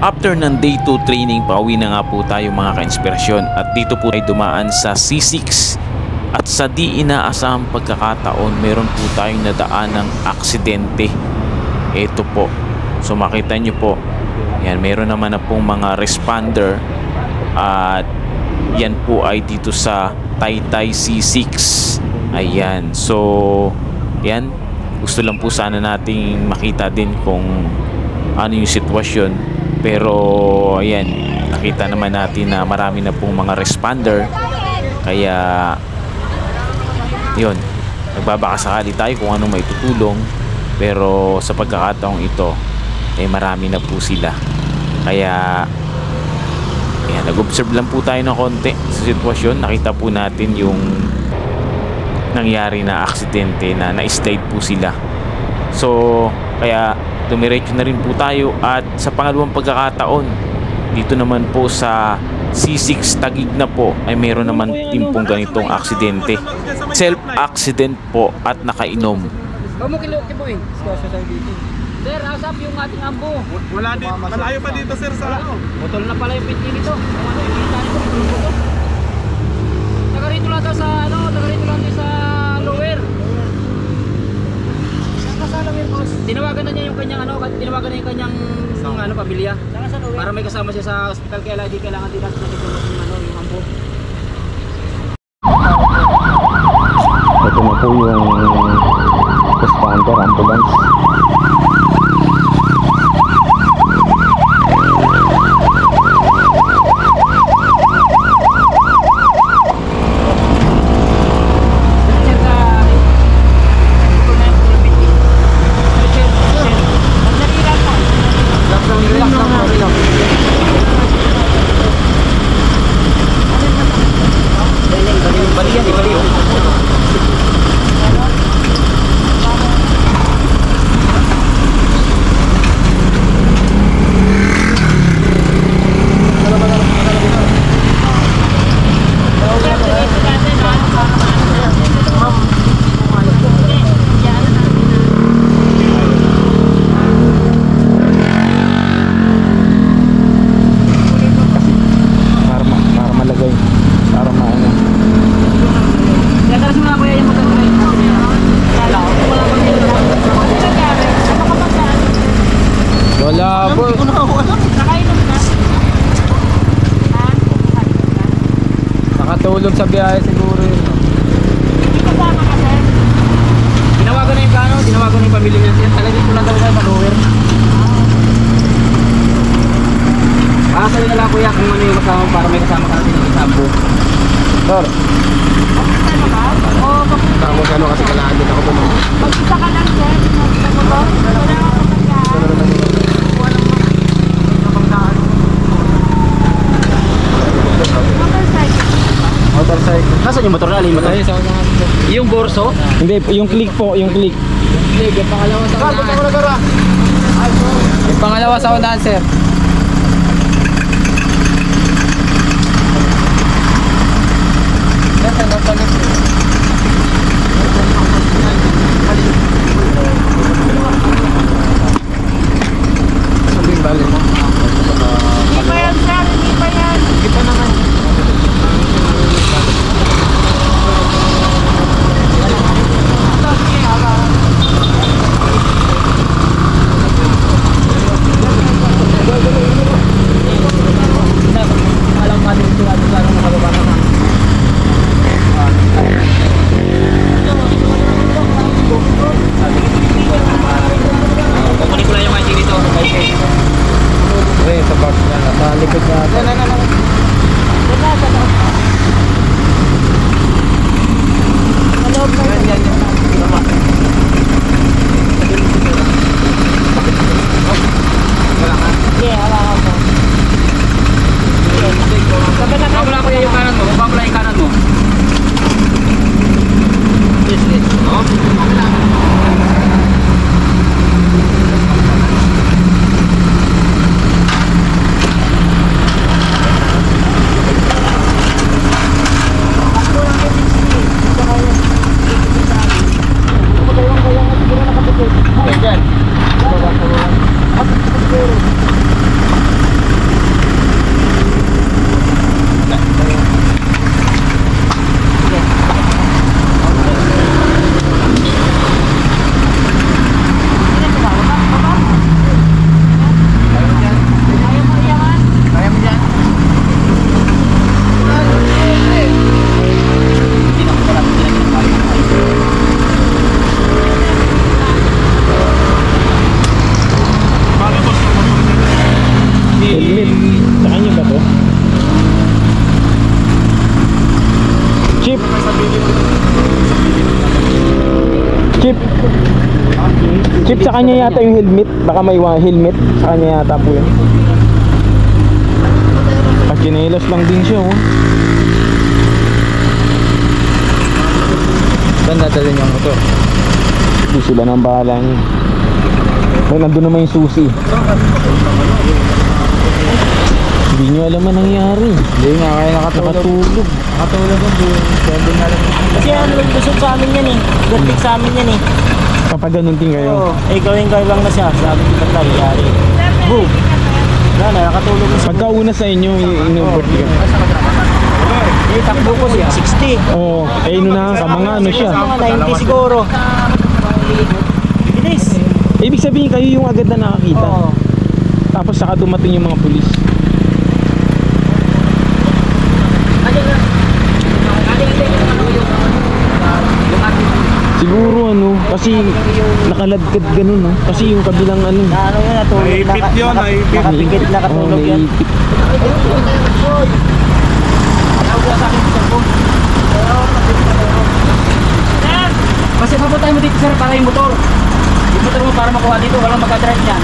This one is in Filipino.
After ng day 2 training, pauwi na nga po tayo mga ka-inspirasyon at dito po ay dumaan sa C6 at sa di inaasahang pagkakataon meron po tayong nadaan ng aksidente. Ito po. So makita nyo po, yan meron naman na pong mga responder at yan po ay dito sa Taytay C6. Ayan. So, yan. Gusto lang po sana nating makita din kung ano yung sitwasyon. Pero, ayan. Nakita naman natin na marami na pong mga responder. Kaya, yun. Nagbabakasakali tayo kung anong may tutulong. Pero, sa pagkakataong ito, eh marami na po sila. Kaya, Ayan, nag-observe lang po tayo ng konti sa sitwasyon. Nakita po natin yung nangyari na aksidente na na-slide po sila. So, kaya dumiretso na rin po tayo at sa pangalawang pagkakataon, dito naman po sa C6 Tagig na po ay meron naman din pong ganitong aksidente. Self-accident po at nakainom. Sir, asap yung ating ambo. Wala din, malayo pa dito sir sa ano. Botol na pala yung pinti nito. Ano, yung nito. Para may kasama siya sa hospital kaya hindi kailangan din natin natin yung ano, yung ambo. Ito na po yung responder ambulance. Sir, sa ito na yung pinti. Sir, sir. Sandali lang po. Relax lang, relax lang, relax. Bali yan, eh, bali yun. Para, ma para malagay. Para maano. Kaya taras mo na kuya yung motor ko rin. Wala ko. Wala ko din. Wala po. Nakainom ka? Ha? Nakatulog sa biyahe siguro yun. Hindi kasama ka sir? Tinawagan na yung kano, tinawagan na yung pamilya niya siya. Talagang ko lang daw sa lower. Ah, sa'yo na lang kuya kung ano yung kasama para may kasama ka natin ng isambo. Sir, Ano ba? Oo, tapos ano kasi kailangan din ako bumalik. mag-isa ka lang sir. Mag-isa ko ba? Wala akong pagkaan. Motorcycle. Motorcycle. Nasaan yung motor na? Yung motor? Yung borso? Hindi, yung click po, yung click. Yung pangalawa sa unahan. Yung pangalawa sa unahan, sir. Chip sa kanya yata yung helmet. Baka may helmet. Sa kanya yata po yun. Pachinelas lang din siya oh. Saan dadalhin yung motor? Hindi sila nang bahala niya. May nandun naman yung susi. Hindi nyo alam ang nangyari. Hindi nga, kaya nakatulog. Nakatulog. Nga lang. Kasi ano, lusot sa amin yan eh. Vertic sa amin yan eh. Kapag ganun din kayo. Oo. Eh, gawin gawin lang na siya. Sabi ko ba yari. Boom. Wala na, nakatulog na siya. Pagka una sa inyo, i-inubert ka. Eh, takbo ko siya. 60. Oo. Eh, inunahan ka. Mga ano siya. Mga 90 siguro. Bilis. Ibig sabihin kayo yung agad na nakakita. Oo. Tapos saka dumating yung mga pulis. Siguro ano, kasi nakaladkad ganun no. Kasi yung kabilang ano. Na ano yun, natulog. Naipit Naka- yun, naka- naipit. Nakapikit, nakatulog Oo, yan. naipit. Kasi papuntahin mo dito sir para yung motor. Yung motor mo para makuha dito, walang magka-drive niyan.